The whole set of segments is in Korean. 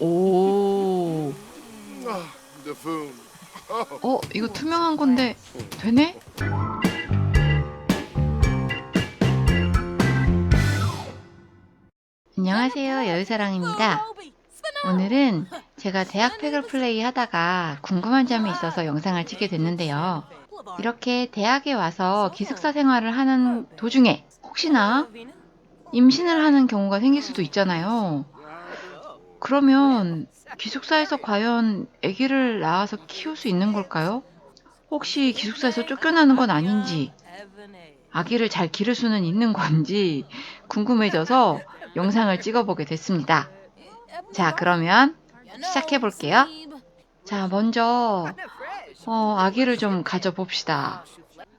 오. Ah, the foon. 어, 이거 투명한 건데 되네? 안녕하세요. 여유사랑입니다. 오늘은 제가 대학 팩을 플레이 하다가 궁금한 점이 있어서 영상을 찍게 됐는데요. 이렇게 대학에 와서 기숙사 생활을 하는 도중에 혹시나 임신을 하는 경우가 생길 수도 있잖아요. 그러면 기숙사에서 과연 아기를 낳아서 키울 수 있는 걸까요? 혹시 기숙사에서 쫓겨나는 건 아닌지, 아기를 잘 기를 수는 있는 건지 궁금해져서 영상을 찍어보게 됐습니다. 자, 그러면 시작해 볼게요. 자, 먼저 어, 아기를 좀 가져봅시다.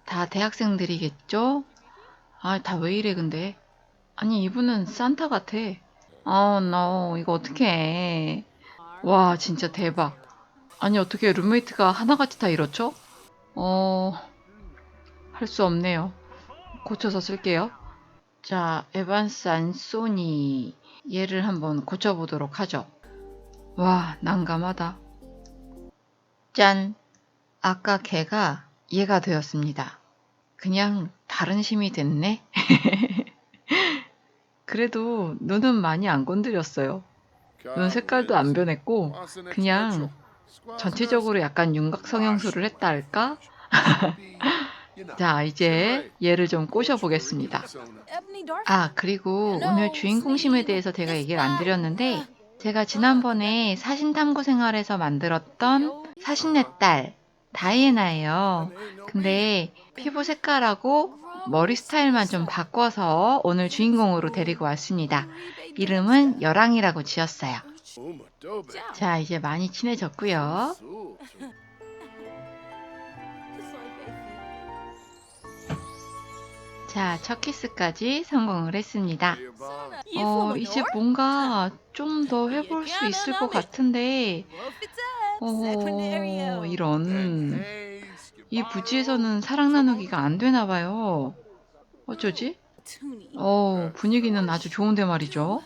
다 대학생들이겠죠? 아, 다 왜 이래 근데? 아니, 이분은 산타 같아. 아, no, 이거 어떡해. 와, 진짜 대박. 아니, 어떻게 룸메이트가 하나같이 다 이렇죠? 어, 할 수 없네요. 고쳐서 쓸게요. 자, 에반스 안소니. 얘를 한번 고쳐보도록 하죠. 와, 난감하다. 짠! 아까 걔가 얘가 되었습니다. 그냥 다른 심이 됐네? 그래도 눈은 많이 안 건드렸어요. 눈 색깔도 안 변했고, 그냥 전체적으로 약간 윤곽 성형술을 했다 할까? 자, 이제 얘를 좀 꼬셔보겠습니다. 아, 그리고 오늘 주인공심에 대해서 제가 얘기를 안 드렸는데, 제가 지난번에 사신탐구 생활에서 만들었던 사신의 딸, 다이애나예요. 근데 피부 색깔하고 머리 스타일만 좀 바꿔서 오늘 주인공으로 데리고 왔습니다. 이름은 여랑이라고 지었어요. 자, 이제 많이 친해졌고요. 자, 첫 키스까지 성공을 했습니다. 어, 이제 뭔가 좀 더 해볼 수 있을 것 같은데, 어, 이런. 이 부지에서는 사랑 나누기가 안 되나 봐요. 어쩌지? 어, 분위기는 아주 좋은데 말이죠.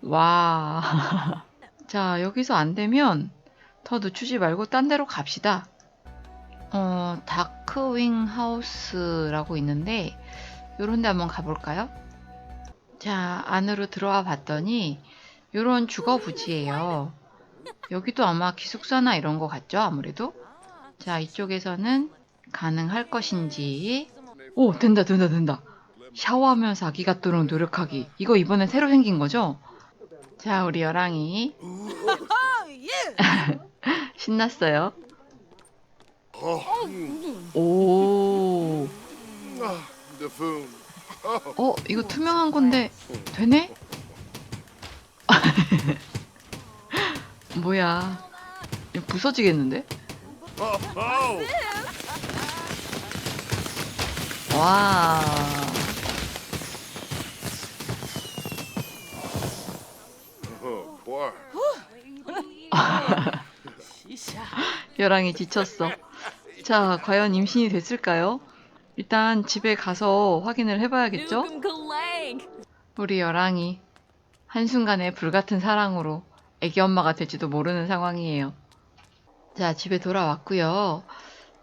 와. 자, 여기서 안 되면 더 늦추지 말고 딴 데로 갑시다. 어, 다크윙 하우스라고 있는데, 요런 데 한번 가볼까요? 자, 안으로 들어와 봤더니, 요런 주거 부지예요. 여기도 아마 기숙사나 이런 거 같죠? 아무래도. 자, 이쪽에서는 가능할 것인지. 오, 된다, 된다, 된다. 샤워하면서 아기 갖도록 노력하기. 이거 이번에 새로 생긴 거죠? 자, 우리 여랑이. 신났어요. 오. 어, 이거 투명한 건데 되네? 뭐야? 부서지겠는데? 와. 벼랑이 지쳤어. 자, 과연 임신이 됐을까요? 일단 집에 가서 확인을 해봐야겠죠? 우리 여랑이 한순간에 불같은 사랑으로 애기 엄마가 될지도 모르는 상황이에요. 자, 집에 돌아왔고요.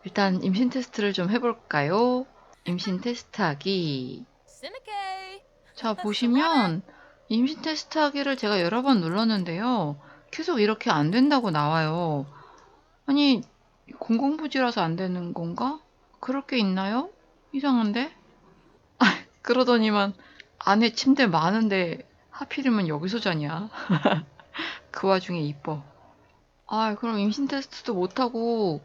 일단 임신 테스트를 좀 해볼까요? 임신 테스트하기. 자, 보시면 임신 테스트하기를 제가 여러 번 눌렀는데요. 계속 이렇게 안 된다고 나와요. 아니, 공공부지라서 안 되는 건가? 그럴 게 있나요? 이상한데? 아, 그러더니만 안에 침대 많은데 하필이면 여기서 자냐? 그 와중에 이뻐. 아, 그럼 임신 테스트도 못하고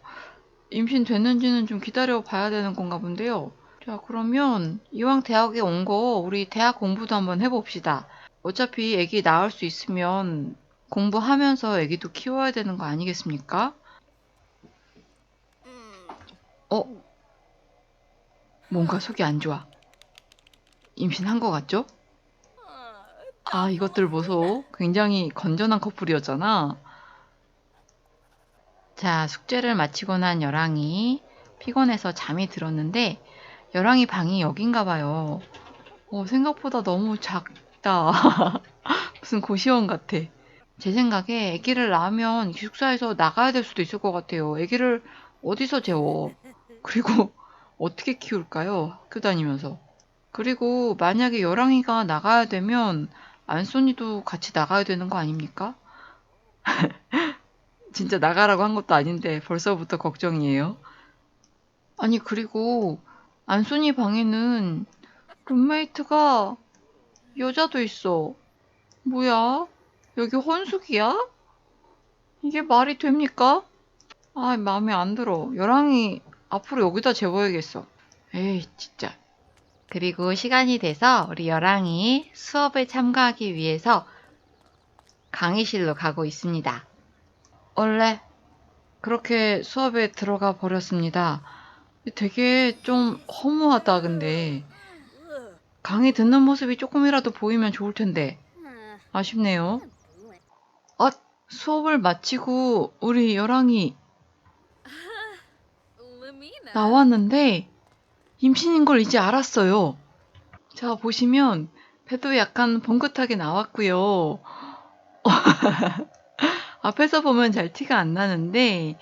임신 됐는지는 좀 기다려 봐야 되는 건가 본데요. 자, 그러면 이왕 대학에 온 거 우리 대학 공부도 한번 해봅시다. 어차피 애기 낳을 수 있으면 공부하면서 애기도 키워야 되는 거 아니겠습니까? 어? 뭔가 속이 안 좋아. 임신한 거 같죠? 아, 이것들 보소. 굉장히 건전한 커플이었잖아. 자, 숙제를 마치고 난 여랑이 피곤해서 잠이 들었는데, 여랑이 방이 여긴가 봐요. 어, 생각보다 너무 작, 멋있다. 무슨 고시원 같아. 제 생각에 아기를 낳으면 기숙사에서 나가야 될 수도 있을 것 같아요. 아기를 어디서 재워? 그리고 어떻게 키울까요? 학교 다니면서. 그리고 만약에 여랑이가 나가야 되면 안소니도 같이 나가야 되는 거 아닙니까? 진짜 나가라고 한 것도 아닌데 벌써부터 걱정이에요. 아니 그리고 안소니 방에는 룸메이트가 여자도 있어. 뭐야? 여기 혼숙이야? 이게 말이 됩니까? 아, 마음에 안 들어. 여랑이 앞으로 여기다 재워야겠어. 에이, 진짜. 그리고 시간이 돼서 우리 여랑이 수업에 참가하기 위해서 강의실로 가고 있습니다. 원래 그렇게 수업에 들어가 버렸습니다. 되게 좀 허무하다, 근데. 강의 듣는 모습이 조금이라도 보이면 좋을 텐데. 아쉽네요. 아, 수업을 마치고 우리 여랑이 나왔는데 임신인 걸 이제 알았어요. 자, 보시면 배도 약간 봉긋하게 나왔고요. 앞에서 보면 잘 티가 안 나는데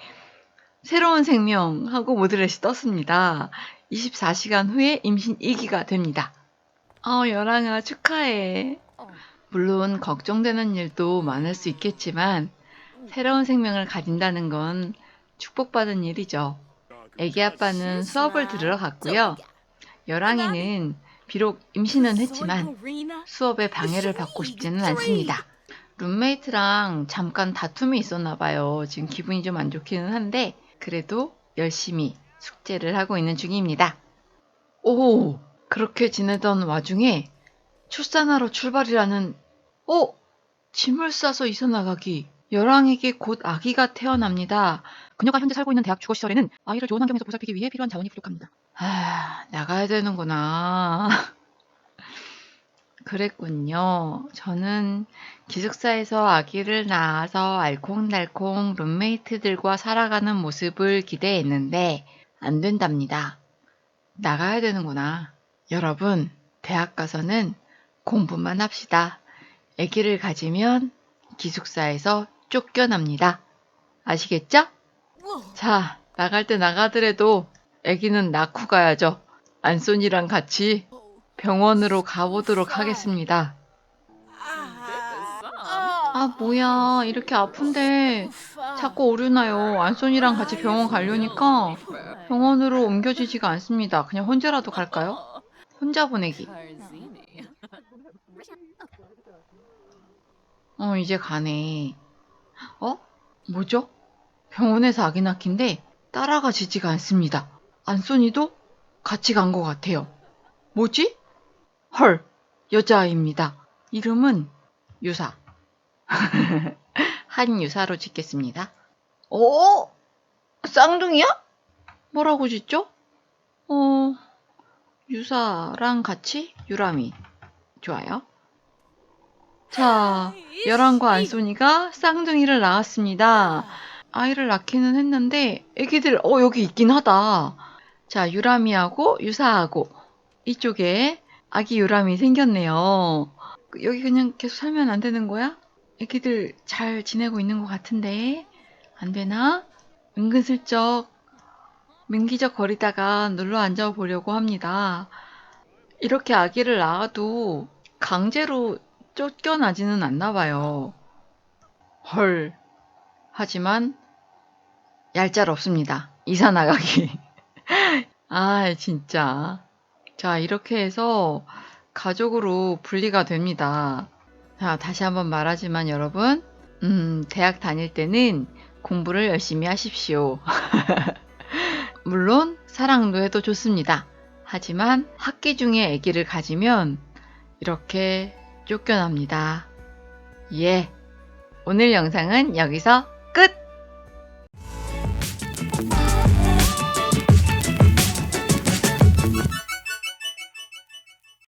새로운 생명하고 모드렛이 떴습니다. 24시간 후에 임신 2기가 됩니다. 어, 여랑아 축하해. 물론 걱정되는 일도 많을 수 있겠지만 새로운 생명을 가진다는 건 축복받은 일이죠. 애기 아빠는 수업을 들으러 갔고요. 여랑이는 비록 임신은 했지만 수업에 방해를 받고 싶지는 않습니다. 룸메이트랑 잠깐 다툼이 있었나 봐요. 지금 기분이 좀 안 좋기는 한데 그래도 열심히 숙제를 하고 있는 중입니다. 오, 그렇게 지내던 와중에 출산하러 출발이라는 어? 짐을 싸서 이사 나가기. 여랑에게 곧 아기가 태어납니다. 그녀가 현재 살고 있는 대학 주거 시설에는 아이를 좋은 환경에서 보살피기 위해 필요한 자원이 부족합니다. 아, 나가야 되는구나. 그랬군요. 저는 기숙사에서 아기를 낳아서 알콩달콩 룸메이트들과 살아가는 모습을 기대했는데 안 된답니다. 나가야 되는구나. 여러분, 대학 가서는 공부만 합시다. 아기를 가지면 기숙사에서 쫓겨납니다. 아시겠죠? 자, 나갈 때 나가더라도 아기는 낳고 가야죠. 안손이랑 같이 병원으로 가보도록 하겠습니다. 아, 뭐야. 이렇게 아픈데 자꾸 오류나요. 안손이랑 같이 병원 가려니까 병원으로 옮겨지지가 않습니다. 그냥 혼자라도 갈까요? 혼자 보내기. 어, 이제 가네. 어? 뭐죠? 병원에서 아기 낳기인데 따라가 지지가 않습니다. 안소니도 같이 간 것 같아요. 뭐지? 헐, 여자아이입니다. 이름은 유사. 한 유사로 짓겠습니다. 어? 쌍둥이야? 뭐라고 짓죠? 어, 유사랑 같이 유람이. 좋아요. 자, 여랑과 안소니가 쌍둥이를 낳았습니다. 아이를 낳기는 했는데 애기들 어 여기 있긴 하다. 자, 유람이하고 유사하고 이쪽에 아기 유람이 생겼네요. 여기 그냥 계속 살면 안 되는 거야? 애기들 잘 지내고 있는 것 같은데 안 되나? 은근슬쩍 민기적 거리다가 눌러 앉아 보려고 합니다. 이렇게 아기를 낳아도 강제로 쫓겨나지는 않나 봐요. 헐. 하지만 얄짤 없습니다. 이사 나가기. 아, 진짜. 자, 이렇게 해서 가족으로 분리가 됩니다. 자, 다시 한번 말하지만 여러분, 음, 대학 다닐 때는 공부를 열심히 하십시오. 물론 사랑도 해도 좋습니다. 하지만 학기 중에 아기를 가지면 이렇게 쫓겨납니다. 예. 오늘 영상은 여기서